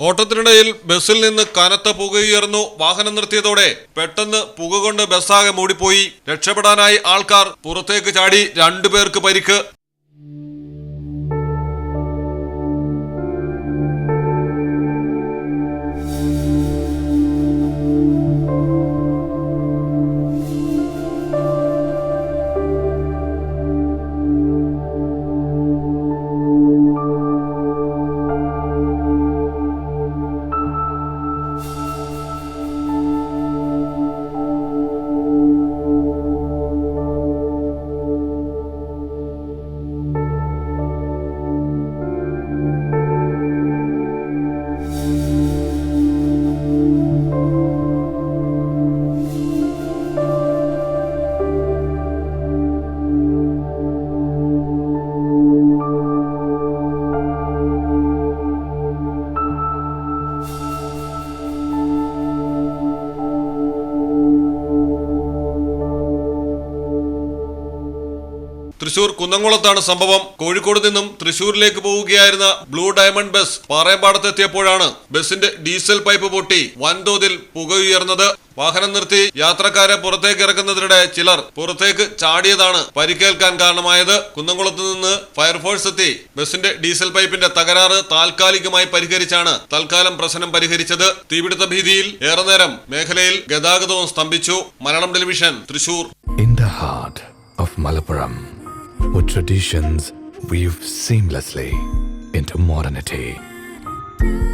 ഓട്ടത്തിനിടയിൽ ബസ്സിൽ നിന്ന് കനത്ത പുകയുയർന്നു വാഹനം നിർത്തിയതോടെ പെട്ടെന്ന് പുക കൊണ്ട് ബസ്സാകെ മൂടിപ്പോയി. രക്ഷപ്പെടാനായി ആൾക്കാർ പുറത്തേക്ക് ചാടി രണ്ടുപേർക്ക് പരിക്ക്. തൃശൂർ കുന്നംകുളത്താണ് സംഭവം. കോഴിക്കോട് നിന്നും തൃശൂരിലേക്ക് പോവുകയായിരുന്ന ബ്ലൂ ഡയമണ്ട് ബസ് പാറയമ്പാടത്തെത്തിയപ്പോഴാണ് ബസിന്റെ ഡീസൽ പൈപ്പ് പൊട്ടി വൻതോതിൽ പുകയുയർന്നത് വാഹനം നിർത്തി യാത്രക്കാരെ പുറത്തേക്ക് ഇറക്കുന്നതിനിടെ ചിലർ പുറത്തേക്ക് ചാടിയതാണ് പരിക്കേൽക്കാൻ കാരണമായത്. കുന്നംകുളത്ത് നിന്ന് ഫയർഫോഴ്സ് എത്തി ബസിന്റെ ഡീസൽ പൈപ്പിന്റെ തകരാറ് താൽക്കാലികമായി പരിഹരിച്ചാണ് തൽക്കാലം പ്രശ്നം പരിഹരിച്ചത്. തീപിടുത്ത ഭീതിയിൽ ഏറെ നേരം മേഖലയിൽ ഗതാഗതവും സ്തംഭിച്ചു. Malayalam television Thrissur. In the heart of Malappuram, where traditions weave seamlessly into modernity,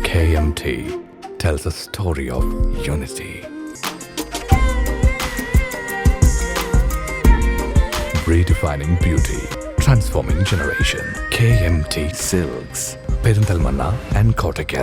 KMT tells a story of unity. Redefining beauty, transforming generation. KMT Silks, Perindalmanna and Kottakkal.